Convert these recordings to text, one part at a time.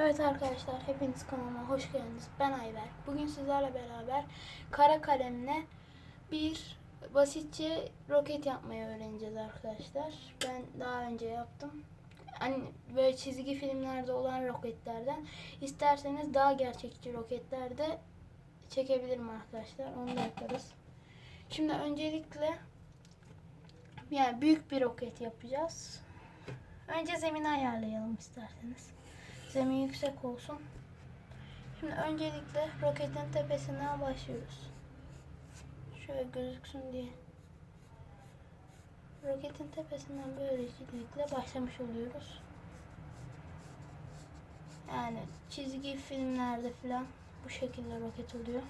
Evet arkadaşlar hepiniz kanalıma hoş geldiniz. Ben Ayber. Bugün sizlerle beraber kara kalemle bir basitçe roket yapmayı öğreneceğiz arkadaşlar. Ben daha önce yaptım. Hani böyle çizgi filmlerde olan roketlerden isterseniz daha gerçekçi roketlerde çekebilirim arkadaşlar. Onu da yaparız. Şimdi öncelikle yani büyük bir roket yapacağız. Önce zemini ayarlayalım isterseniz. Zemin yüksek olsun. Şimdi öncelikle roketin tepesinden başlıyoruz. Şöyle gözüksün diye. Roketin tepesinden böylelikle başlamış oluyoruz. Yani çizgi filmlerde falan bu şekilde roket oluyor.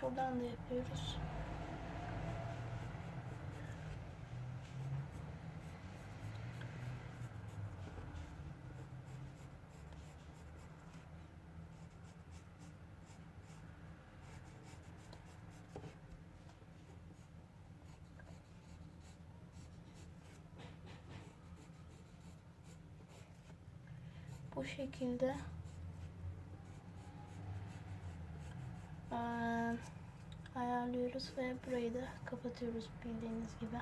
Şuradan da yapıyoruz. Bu şekilde eee, ayarlıyoruz ve burayı da kapatıyoruz bildiğiniz gibi.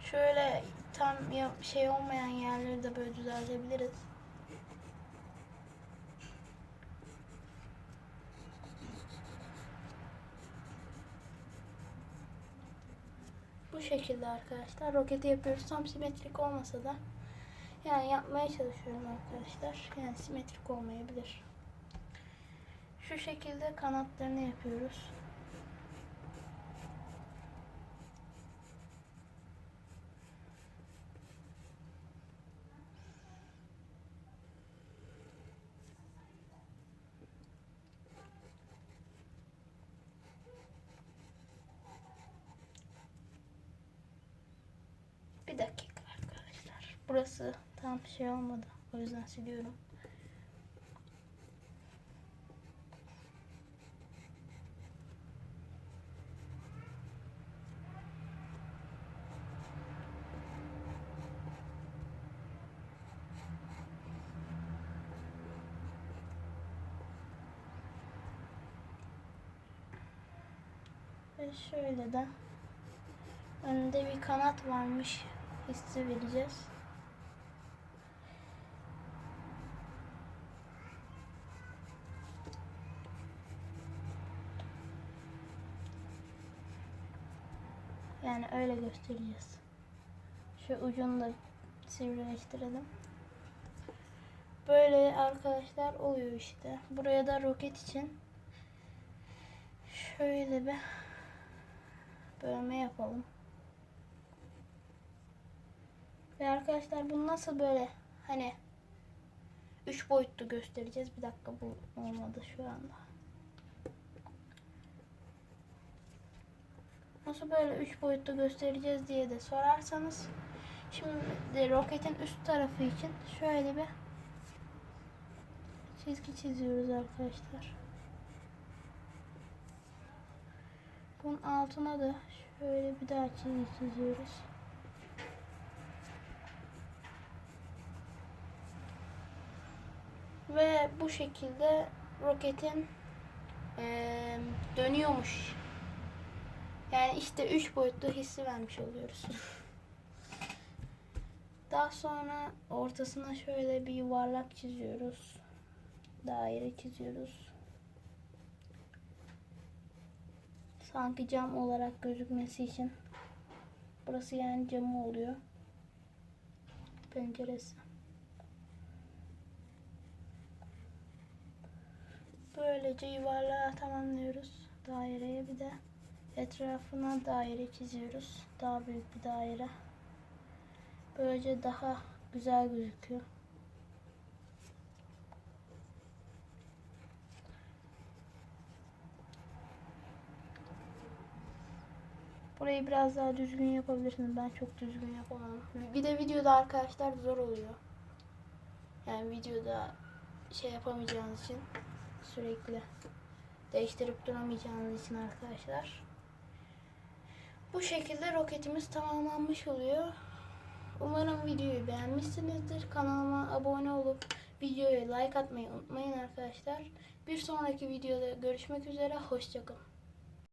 Şöyle tam şey olmayan yerleri de böyle düzeltebiliriz. Bu şekilde arkadaşlar roketi yapıyoruz. Tam simetrik olmasa da yani yapmaya çalışıyorum arkadaşlar. Yani simetrik olmayabilir. Şu şekilde kanatlarını yapıyoruz. Bir dakika arkadaşlar. Burası tam şey olmadı. O yüzden siliyorum. Ve şöyle de önünde bir kanat varmış hissi vereceğiz. Yani öyle göstereceğiz. Şu ucunu da sivrileştirelim. Böyle arkadaşlar oluyor işte. Buraya da roket için şöyle bir bölme yapalım. Ve arkadaşlar bunu nasıl böyle hani üç boyutlu göstereceğiz. Bir dakika bu olmadı şu anda. Nasıl böyle üç boyutlu göstereceğiz diye de sorarsanız şimdi roketin üst tarafı için şöyle bir çizgi çiziyoruz arkadaşlar. Bunun altına da şöyle bir daha çizgi çiziyoruz. Ve bu şekilde roketin eee, dönüyormuş. Yani işte üç boyutlu hissi vermiş oluyoruz. Daha sonra ortasına şöyle bir yuvarlak çiziyoruz. Daire çiziyoruz. Sanki cam olarak gözükmesi için. Burası yani camı oluyor. Penceresi. Böylece yuvarlağı tamamlıyoruz. Daireye bir de etrafına daire çiziyoruz. Daha büyük bir daire. Böylece daha güzel gözüküyor. Burayı biraz daha düzgün yapabilirsiniz. Ben çok düzgün yapamam. Bir de videoda arkadaşlar zor oluyor. Yani videoda şey yapamayacağınız için. sürekli. Değiştirip duramayacağınız için arkadaşlar. Bu şekilde roketimiz tamamlanmış oluyor. Umarım videoyu beğenmişsinizdir. Kanalıma abone olup videoya like atmayı unutmayın arkadaşlar. Bir sonraki videoda görüşmek üzere. Hoşçakalın.